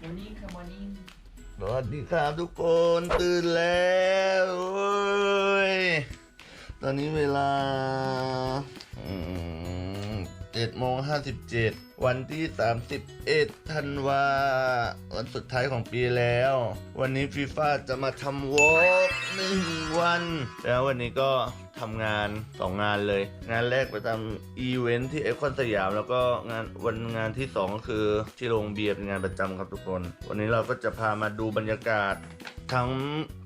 สวัสดีครับทุกคนตื่นแล้วโอ้ยตอนนี้เวลาอืม 11โมง57 วันที่ 31ธันวาวันสุดท้ายของปีแล้ว วันนี้ฟีฟ่าจะมาทำวอล์กหนึ่งวัน แล้ววันนี้ก็ทำงานสองงานเลย งานแรกไปทำอีเวนท์ที่เอคอนสยาม แล้วก็งานวันงานที่ 2 ก็คือที่โรงเบียร์เป็นงานประจำครับทุกคน วันนี้เราก็จะพามาดูบรรยากาศทั้ง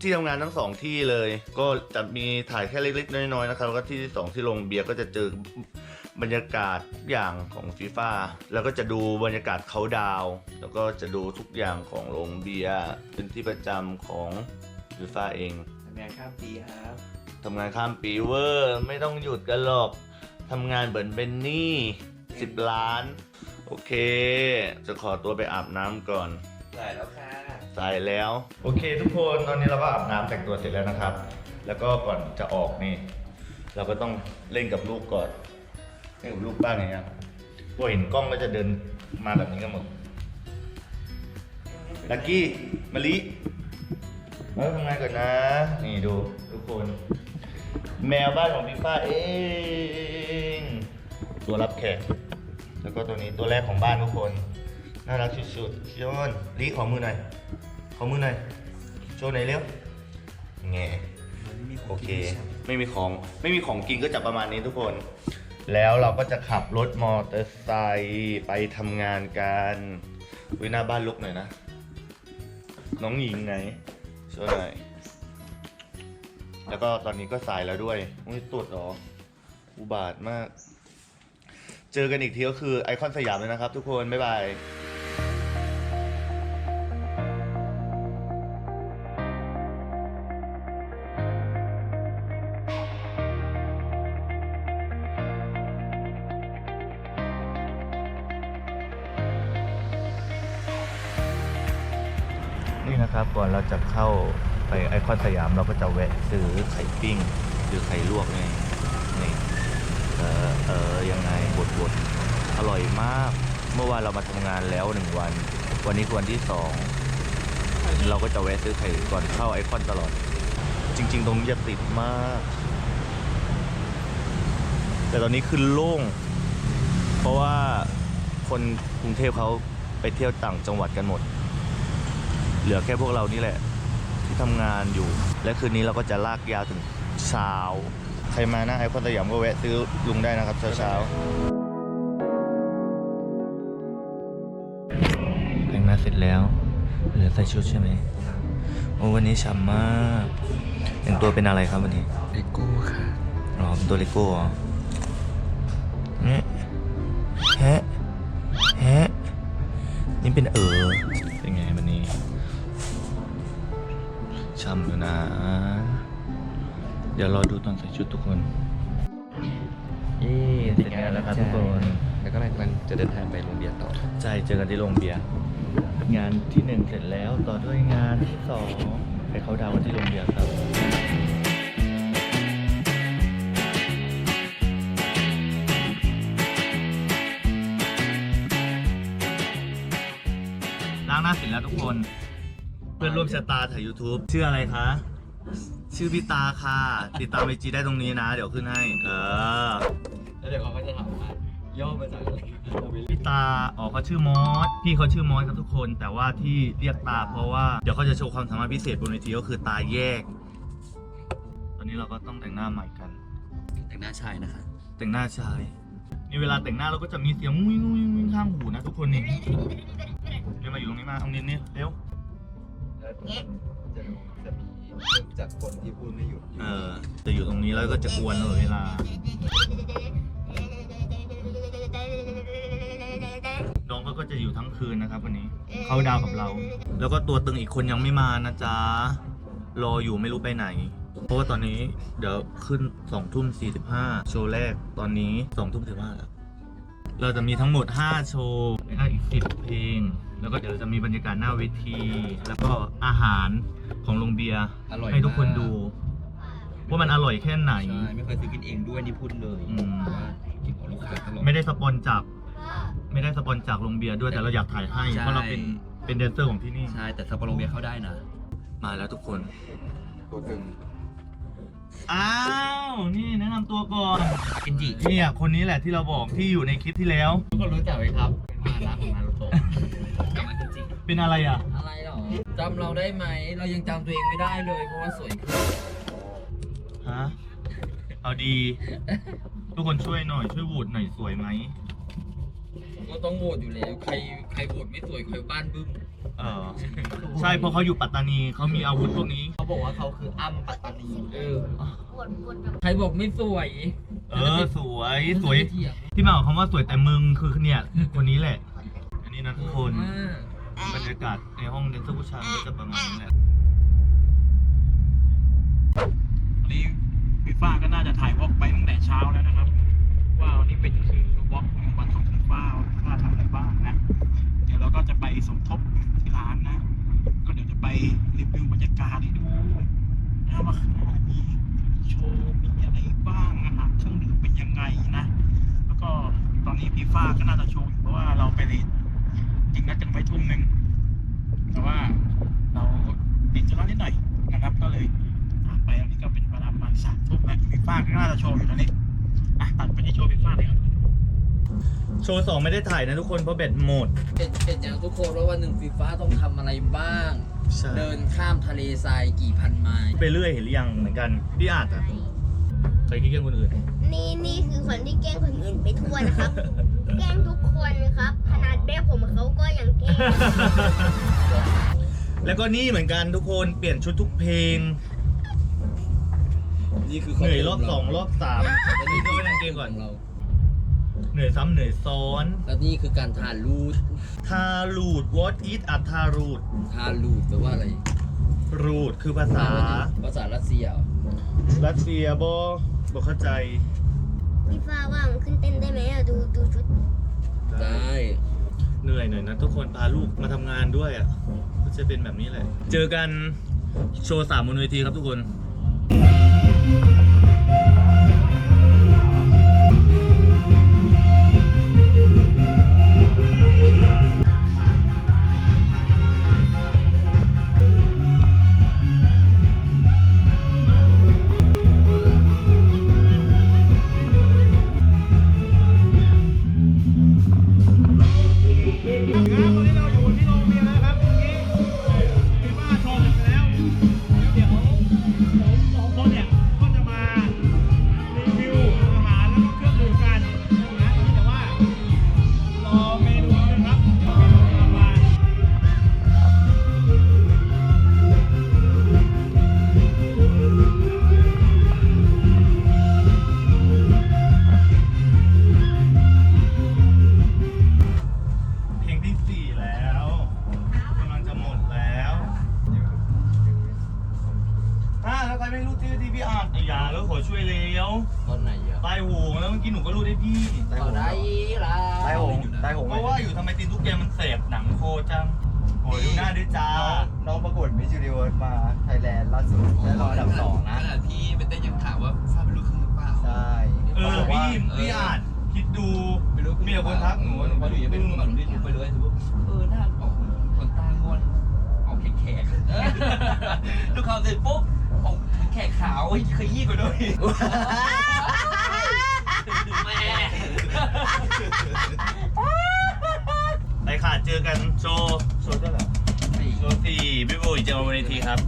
ที่ทำงานทั้งสองที่เลย ก็จะมีถ่ายแค่เล็กๆน้อยๆนะครับแล้วก็ที่สองที่ลงเบียร์ก็จะเจอ บรรยากาศทุกอย่างของฟีฟ่าแล้วก็จะดูบรรยากาศเขาดาวน์แล้วก็จะดูทุกอย่างของโรงเบียร์เป็นที่ประจำของฟีฟ่าเองทำงานข้ามปีครับทำงานข้ามปีเวอร์ไม่ต้องหยุดกันหรอกทำงานเบิร์นเบนนี่10ล้าน โอเค จะขอตัวไปอาบน้ำก่อนได้แล้วค่ะสายแล้ว โอเค ทุกคนตอนนี้เราก็อาบน้ำแต่งตัวเสร็จแล้วนะครับ แล้วก็ก่อนจะออกนี่ เราก็ต้องเล่นกับลูกก่อน เล่นกับลูกบ้างอย่างเงี้ยพอเห็นกล้องก็จะเดินมาแบบนี้กันหมดลักกี้มะลิมาทำงานก่อนนะ นี่ดูทุกคน แมวบ้านของพี่ฟ้าเองตัวรับแขกแล้วก็ตัวนี้ตัวแรกของบ้านทุกคนน่ารักสุดๆโชนลีขอมือหน่อยขอมือหน่อยโชว์หน่อยเร็วแงมันไม่มีโอเค ไม่มีของ ไม่มีของกินก็จะประมาณนี้ทุกคน แล้วเราก็จะขับรถมอเตอร์ไซค์ไปทำงานกันวิหน้าบ้านลุกหน่อยนะ น้องหญิงไงโชว์หน่อยแล้วก็ตอนนี้ก็สายแล้วด้วยอุ้ยตรวจเหรอ อุบาทมาก เจอกันอีกทีก็คือไอคอนสยามเลยนะครับทุกคน บ๊ายบาย ไปไอคอนสยามเราก็จะแวะซื้อไข่ปิ้งหรือไข่ลวกนี่นี่เออเออยังไงบดบดอร่อยมาก เมื่อวานเรามาทำงานแล้วหนึ่งวัน วันนี้วันที่สองเราก็จะแวะซื้อไข่ก่อนเข้าไอคอนตลอด จริง ๆ ตรงนี้จะติดมาก แต่ตอนนี้คือโล่ง เพราะว่าคนกรุงเทพเขาไปเที่ยวต่างจังหวัดกันหมด เหลือแค่พวกเรานี่แหละ ที่ทำงานอยู่ และคืนนี้เราก็จะลากยาวถึงเช้า ใครมาหน้าไอคอนสยามก็แวะซื้อลุงได้นะครับเช้าเช้าๆแต่งหน้าเสร็จแล้ว เหลือใส่ชุดใช่ไหมโอ้วันนี้ฉ่ำมากแต่งตัวเป็นอะไรครับวันนี้เลโก้ค่ะอ๋อเป็นตัวเลโก้เหรอเนี่ยแฮะแฮะนี่เป็นเออเป็นไงวันนี้ ช่ำอยู่นะ เดี๋ยวรอดูตอนใส่ชุดทุกคนเย้เสร็จงานแล้วครับทุกคน แล้วก็กำลังจะเดินทางไปโรงเรียนต่อ ใช่ เจอกันที่โรงเบียร์ งานที่หนึ่งเสร็จแล้วต่อด้วยงานที่สองไปเขาดาวน์กันที่โรงเบียร์ครับล้างหน้าเสร็จแล้วทุกคนเพื่อนร่วมชะตาถ่าย YouTube ชื่ออะไรคะ ชื่อพี่ตาค่ะ ติดตามไอจีได้ตรงนี้นะ เดี๋ยวขึ้นให้ เออ แล้วเดี๋ยวเขาก็จะถามว่าย่อมาจากอะไรพี่ตาอ๋อเขาชื่อมอส พี่เขาชื่อมอสครับทุกคน แต่ว่าที่เรียกตาเพราะว่าเดี๋ยวเขาจะโชว์ความสามารถพิเศษบนเวทีก็คือตาแยก ตอนนี้เราก็ต้องแต่งหน้าใหม่กัน แต่งหน้าชายนะคะ แต่งหน้าชายนี่เวลาแต่งหน้าเราก็จะมีเสียงงุ้ยงุ้ยงุ้ยข้างหูนะทุกคนนี่เดี๋ยวมาอยู่ตรงนี้มาเอาเนียนนี่เร็ว แล้วจะจะมีจากคนที่พูดไม่หยุดเออจะอยู่ตรงนี้แล้วก็จะกวนตลอดเวลา น้องเขาก็จะอยู่ทั้งคืนนะครับวันนี้ เขาดาวกับเรา แล้วก็ตัวตึงอีกคนยังไม่มานะจ๊ะ รออยู่ไม่รู้ไปไหน เพราะว่าตอนนี้เดี๋ยวขึ้น2ทุ่ม45 โชว์แรกตอนนี้2ทุ่ม15แล้ว เราจะมีทั้งหมด 5 โชว์แล้วก็อีก 10 เพลง แล้วก็เดี๋ยวจะมีบรรยากาศหน้าเวที แล้วก็อาหารของโรงเบียร์อร่อยให้ทุกคนดูมว่ามันอร่อยแค่ไหน ใช่ไม่เคยซื้อกินเองด้วยนี่พูดเลยอืม ว่ากินของลูกค้าตลอด ไม่ได้สปอนจาก ไม่ได้สปอนจากโรงเบียร์ด้วยแต่เราอยากถ่ายให้ ใช่ เพราะเราเป็นเป็นแดนเซอร์ของที่นี่ ใช่แต่ซัปโปโรเบียเข้าได้นะ มาแล้วทุกคน ตัวตึง อ้าว นี่แนะนำตัวก่อนเคนจิเนี่ยคนนี้แหละที่เราบอกที่อยู่ในคลิปที่แล้ว ทุกคนรู้จักไหมครับเป็นมานะของนารูโตะกับมาเคนจิเป็นอะไรอะ อะไรหรอจำเราได้ไหม เรายังจำตัวเองไม่ได้เลย เพราะว่าสวยขึ้นฮะ เอาดี ทุกคนช่วยหน่อยช่วยโหวตหน่อยสวยไหม ก็ต้องโหวตอยู่แล้ว ใครใครโหวตไม่สวยใครบ้านบึ้มเออใช่เพราะเขาอยู่ปัตตานีเขามีอาวุธพวกนี้ เขาบอกว่าเขาคืออ้ำปัตตานีเออ ปวดปวดแบบใครบอกไม่สวยเออสวยสวย เถียงที่มาของคำว่าสวยแต่มึงคือเนี่ยคนนี้แหละ อันนี้นะทุกคน มากบรรยากาศในห้องเดนเซอร์ผู้ชายก็จะประมาณนี้แหละ วันนี้ฟีฟ่าก็น่าจะถ่ายวอล์กไปตั้งแต่เช้าแล้วนะครับ ว่าวันนี้เป็นคือ ไปสมทบที่ร้านนะ ก็เดี๋ยวจะไปรีวิวบรรยากาศให้ดูนะว่าข้างหน้ามีโชว์มีอะไรบ้างอาหารเครื่องดื่มเป็นยังไงนะ แล้วก็ตอนนี้ฟีฟ่าก็น่าจะโชว์อยู่เพราะว่าเราไปเลทจริงนัดกันไว้ทุ่มหนึ่งแต่ว่าเราติดธุระนิดหน่อยนะครับก็เลยไปอันนี้ก็เป็นเวลาประมาณสามทุ่มแล้วฟีฟ่าก็น่าจะโชว์อยู่ตอนนี้อะตัดไปที่โชว์ฟีฟ่าเลยครับ โชว์สองไม่ได้ถ่ายนะทุกคนเพราะแบตหมด เป็นเป็นอย่างทุกคนว่าวันหนึ่งฟีฟ้าต้องทำอะไรบ้าง ใช่ เดินข้ามทะเลทรายกี่พันไมล์ไปเรื่อยเห็นหรือยังเหมือนกันพี่อาจอะเคยคิดแกล้งคนอื่นนี่นี่คือคนที่แกล้งคนอื่นไปทั่วนะครับ แกล้งทุกคนครับ ขนาดแม่ผมเขาก็ยังแกล้งแล้วก็นี่เหมือนกันทุกคนเปลี่ยนชุดทุกเพลง นี่คือเหนื่อยรอบสองรอบสามแล้วนี่นี่ก็คือไม่นั่งเกมก่อนของเรา เหนื่อยซ้ำเหนื่อยซ้อน แล้วนี่คือการทานรูดทารูด what is a ทารูด ทานรูดแปลว่าอะไรรูดคือภาษา ภาษารัสเซียเหรอรัสเซียบอบอเข้าใจ พี่ฟ้าว่างขึ้นเต้นได้ไหมอะดูดูชุดได้ เหนื่อยหน่อยนะทุกคนพาลูกมาทำงานด้วยอะก็จะเป็นแบบนี้แหละ เจอกันโชว์สามบนเวทีครับทุกคน พี่พี่อ่านคิดดูไม่รู้มีแต่คนทักหนูว่าหนูว่าหนูจะเป็นลูกหนูที่ถูกไปเลยถือว่าเออหน้าออกขนตางอนออกแขกๆลูกเขาเสร็จปุ๊บออกแขกขาวขยี้กว่าด้วยแม่ไปค่ะเจอกันโชว์โชว์เท่าไหร่โชว์สี่พี่บุ๋ยเจอกันบนเวทีครับ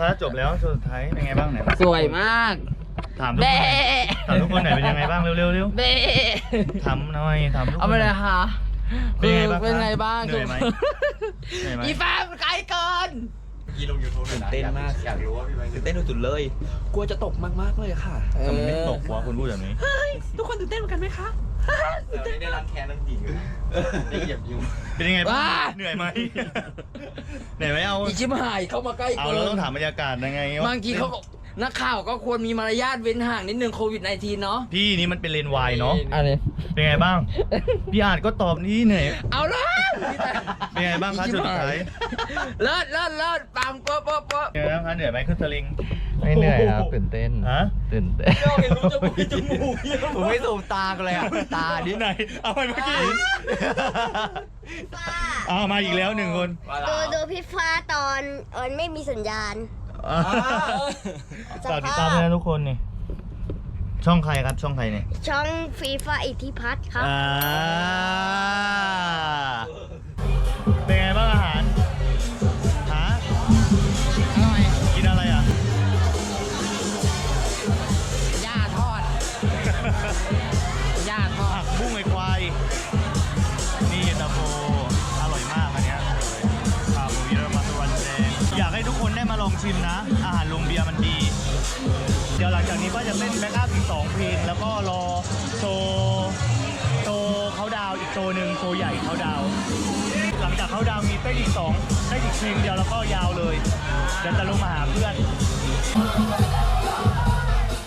ถ้างคะจบแล้วสุดท้ายเป็นไงบ้างไหนสวยมาก ถามทุกคนเบ๊ถามทุกคนหน่อยเป็นยังไงบ้างเร็วเร็วเร็วเบ๊ถามหน่อยถามทุกคน เอาไปเลยค่ะเป็นไงบ้างเป็นไงบ้างเหนื่อยไหมเหนื่อยไหม อีฟ้ามันไกลเกินกี่ลงยูทูบเลยนะเต้นมากอยากรู้ว่าพี่แบงค์ตื่นเต้นสุดๆเลย กลัวจะตกมากๆเลยค่ะ ทำไมไม่ตกวะคุณพูดแบบนี้ ทุกคนตื่นเต้นเหมือนกันไหมคะ เออไม่ได้รันแคนนั่งจริงอยู่ได้เหยียบยุงเป็นยังไงบ้างว้าเหนื่อยไหม เหนื่อยไหมเอา อีชิมหายเข้ามาใกล้เอาเกิเรานต้องถามบรรยากาศยังไงวะบางทีเขาก็ นักข่าวก็ควรมีมารยาทเว้นห่างนิดนึงโควิด -19 เนาะ พี่นี่มันเป็นเลนวายเนาะอะไรเป็นไงบ้าง พี่อาจก็ตอบนี่เหนื่อยเอาเลยเป็นไงบ้างคะจุดสุดท้ายเลิศเลิศเลิศปังโป๊ะโป๊ะโป๊ะเป็นไงบ้างคะเหนื่อยไหมขึ้นสลิง ไม่เหนื่อยครับตื่นเต้นฮะ ตื่นเต้นเห็นรู้จมูกจมูกผมไม่สูบตากันเลยอะตาดิไหน เอาไปเมื่อกี้ฟ้าเอามาอีกแล้วหนึ่งคน ดูดูพี่ฟ้าตอนเออไม่มีสัญญาณ ฝากติดตามด้วยนะทุกคนนี่ ช่องใครครับช่องใครเนี่ยช่องฟีฟ้าอิทธิพัฒน์ครับ อ่าเป็นไงบ้างอาหาร ชิมนะ อาหารลุงเบียร์มันดี เดี๋ยวหลังจากนี้ก็จะเต้นแบ็กอัพอีก 2 เพลงแล้วก็รอโชว์โชว์เขาดาวอีกโชว์หนึ่งโชว์ใหญ่เขาดาว หลังจากเขาดาวมีเต้นอีก2ได้นอีกเพลงเดียวแล้วก็ยาวเลยเดี๋ยวจะลงมาหาเพื่อน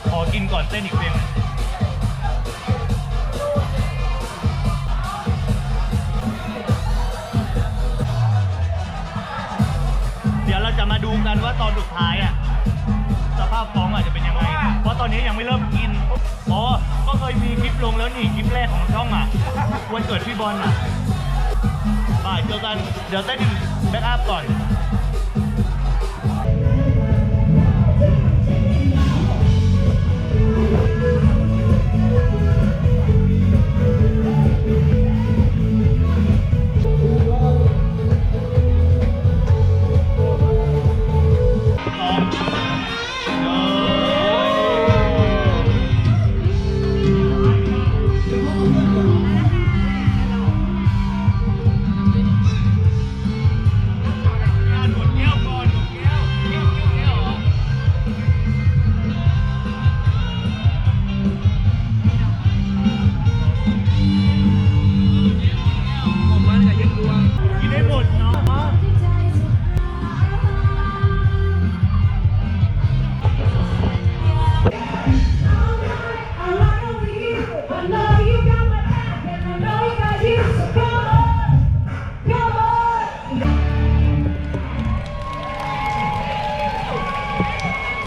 ขอกินก่อนเต้นอีกเพลง มาดูกันว่าตอนสุดท้ายอะสภาพฟ้องอาจจะเป็นยังไง เพราะตอนนี้ยังไม่เริ่มกิน อ๋อ ก็เคยมีคลิปลงแล้วนี่คลิปแรกของช่องอะ วันเกิดพี่บอลอะบ่ายเจอกัน เดี๋ยวเต้นแบ็กอัพก่อน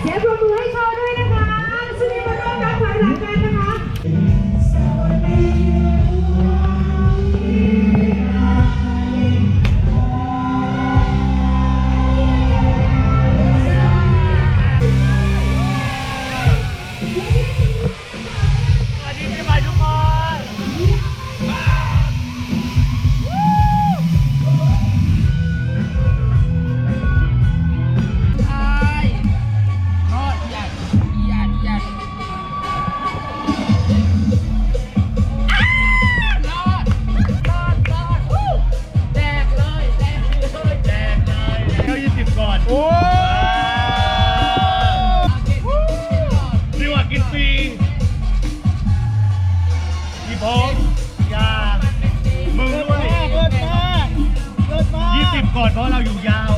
เสียงปรบมือให้เขาด้วยนะคะซึ่งมาร่มรับถอยหลังกันนะคะ ก่อนเพราะเราอยู่ยาว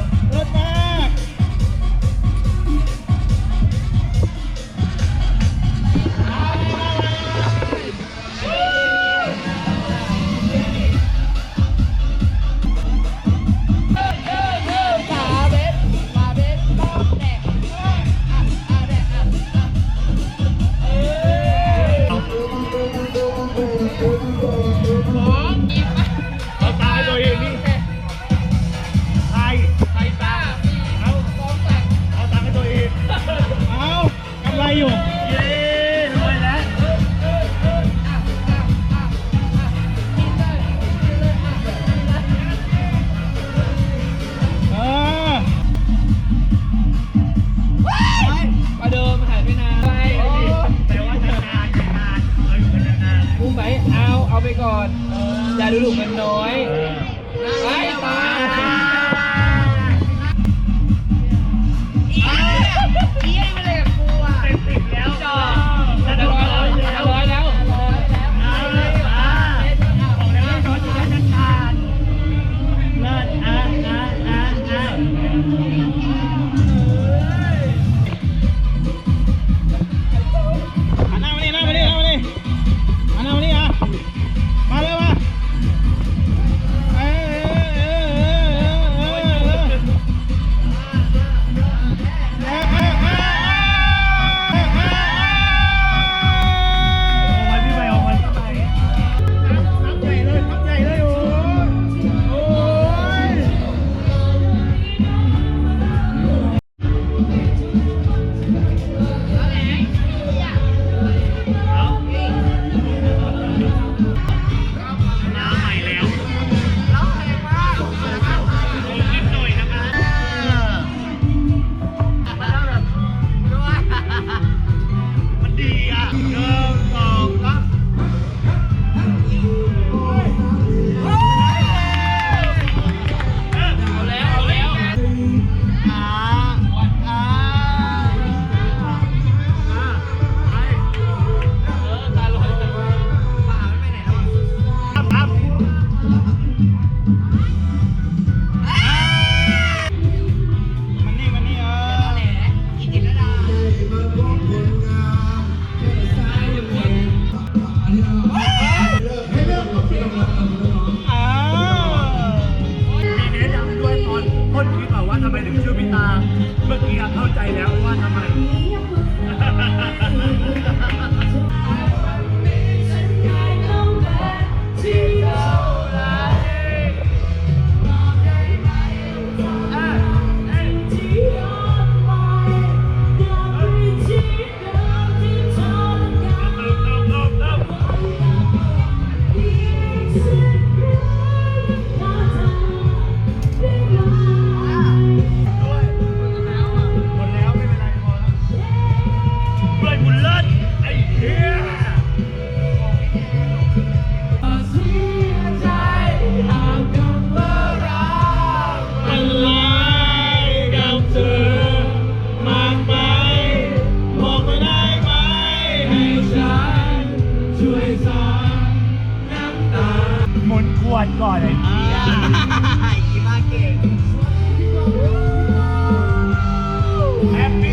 แ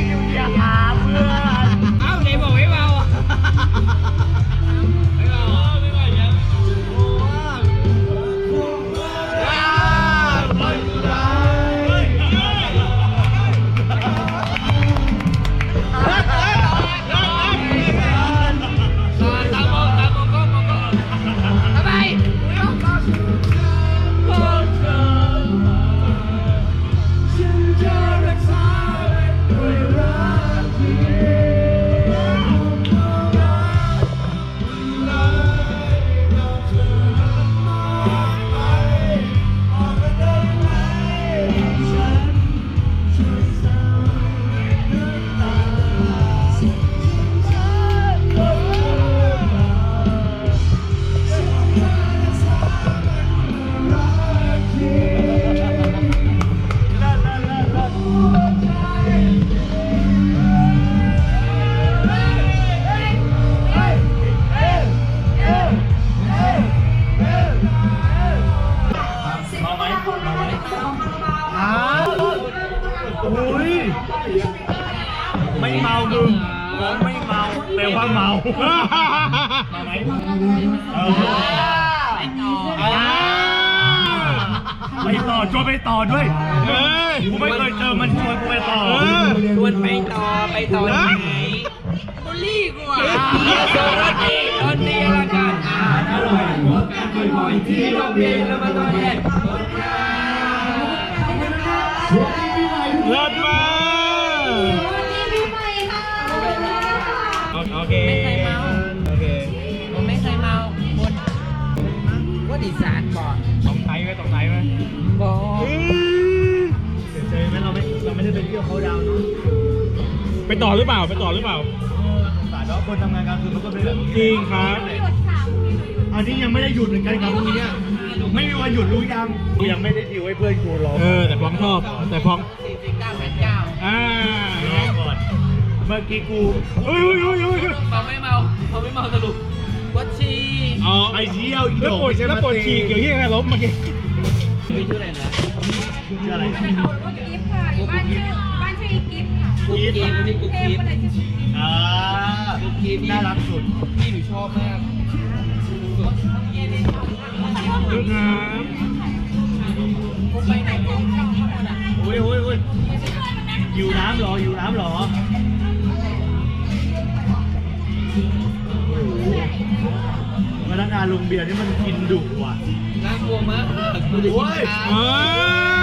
บุรีกว่าโดนดีโดนดีละกันอ่านอร่อยพบกันบ่อยๆที่โรงเรียนแล้วมาตอนเย็นเลิศมากโอเคไม่เคยเมาโอเคผมไม่เคยเมาคนว่าดีสานบอกตรงไหนไหมตรงไหนไหมบอกเสียใจไหมเราไม่เราไม่ได้ไปเที่ยวเขาดาวน์เนาะไปต่อหรือเปล่าไปต่อหรือเปล่า คนทำงานกลางคืนมันก็เป็นแบบจริงครับ อันนี้ยังไม่ได้หยุดเหมือนกันครับพรุ่งนี้ไม่มีวันหยุดรู้ยังกูยังไม่ได้ดิวให้เพื่อนกูรอเออ แต่ฟ้องชอบ แต่ฟ้องสี่สิบเก้าแปดเก้าอ่ารอก่อน เมื่อกี้กูเฮ้ยเฮ้ยเฮ้ยเฮ้ยเขาไม่เมาเขาไม่เมาสรุปวัดชีอ๋อไอเชี่ยวอีโดแล้วปวดแล้วปวดฉี่เกี่ยวที่ไงล้มเมื่อกี้มีชื่ออะไรนะชื่ออะไรนะกุ๊กกิฟต์ค่ะบ้านชื่อบ้านชื่ออี กิฟต์ค่ะกุ๊กกีบนี่กุ๊กเทกีพบอะไรชื่ออ่ากุ๊กกีบน่ารักสุดพี่หนูชอบมากดูครับผมไปไหนก็ชอบเขาหมดอะโอ้ยโอ้ยโอ้ยอยู่น้ำเหรออยู่น้ำเหรอพนักงานโรงเบียร์นี่มันกินดุว่ะน่ากลัวมากกูจะกินข้า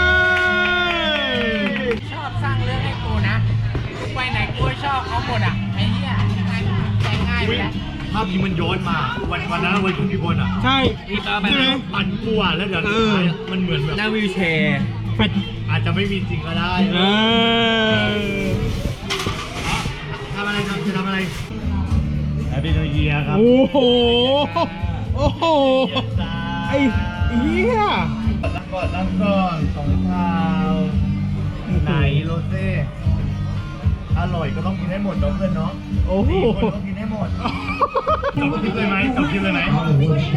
ว ชอบเขาหมดอะไอ้เหี้ยแต่งง่ายไปแล้วภาพนี้มันย้อนมา วันวันนั้นวันคุณพี่บอลอะใช่พี่ตาไปใช่ไหมแล้วปั่นกลัวแล้วเดี๋ยวสุดท้ายอะมันเหมือนแบบนั่งวิวแชร์แฟดอาจจะไม่มีจริงก็ได้เออทำอะไรครับจะทำอะไรแฮปปี้นิวเยียครับโอ้โหโอ้โหไอ้เหี้ยนั่งก่อนนั่งก่อนสองเท้าไหนโรเซ่ อร่อยก็ต้องกินให้หมดเนาะเพื่อนเนาะโอ้โหสี่คนต้องกินให้หมดจบคลิปเลยไหมจบคลิปเลยไหม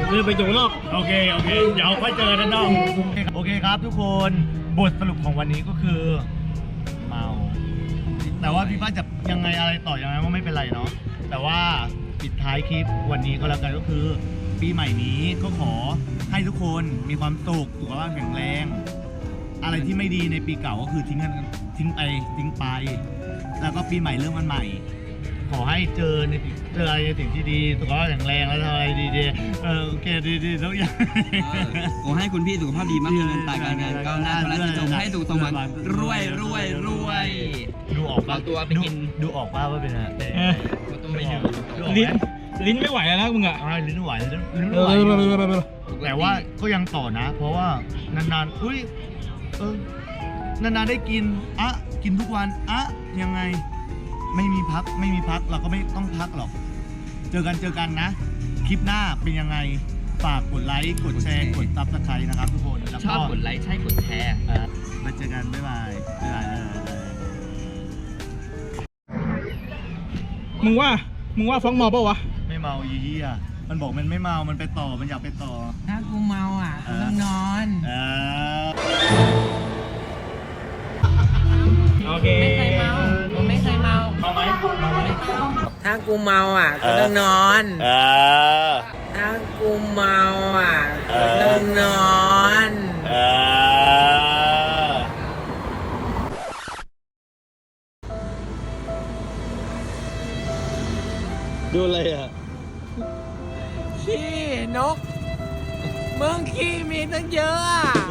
เดินไปจงนอกโอเคโอเคเดี๋ยวค่อยเจอกันนอกโอเคครับทุกคนบทสรุปของวันนี้ก็คือเมา แต่ว่าพี่ฟ้าจะยังไงอะไรต่อยังไงว่าไม่เป็นไรเนาะแต่ว่าปิดท้ายคลิปวันนี้ก็แล้วกันก็คือ ปีใหม่นี้ก็ขอให้ทุกคนมีความสุขสุขภาพแข็งแรง อะไรที่ไม่ดีในปีเก่าก็คือทิ้งกันทิ้งไปทิ้งไป แล้วก็ปีใหม่เริ่มวันใหม่ ขอให้เจอในสิ่งเจออะไรในสิ่งที่ดีสุขภาพแข็งแรงแล้วทำอะไรดีๆเออโอเคดีๆทุกอย่าง ขอให้คุณพี่สุขภาพดีมากเงินตาการงานก้าวหน้าธุรกิจจงให้ถูกสมหวังรวยรวยรวยดูออกปะเอาตัวไปกิน ดูดูออกป่าว่าเป็นอะไรเออกูต้องไปดูดูออกไหมลิ้นลิ้นไม่ไหวแล้วนะมึงอะอะไรลิ้นไม่ไหวลิ้นลิ้นเอไม่อไหวไปไปไปไปแต่ว่าก็ยังต่อนะ เพราะว่านานๆ อุ้ย เออนานๆได้กิน อะ กินทุกวัน อะ ยังไงไม่มีพักไม่มีพักเราก็ไม่ต้องพักหรอก เจอกันเจอกันนะ คลิปหน้าเป็นยังไง ฝากกดไลค์กดแชร์กดซับสไครต์นะครับทุกคนแล้วชอบกดไลค์ใช่กดแชร์ เอ่อมาเจอกันบ๊ายบายบ๊ายบายเออเออมึงว่า มึงว่าฟ้องเมาปะวะ ไม่เมาอีเหี้ยมันบอกมันไม่เมา มันไปต่อ มันอยากไปต่อ ถ้ากูเมาอะกูต้องนอน เออ โอเค ไม่เค ถ้ากูเมาอะกูต้องนอน เออ ถ้ากูเมาอะเอกูอต้องนอน เออ ดูอะไรอะ ขี้นก มึงขี้มีตั้งเยอะอะ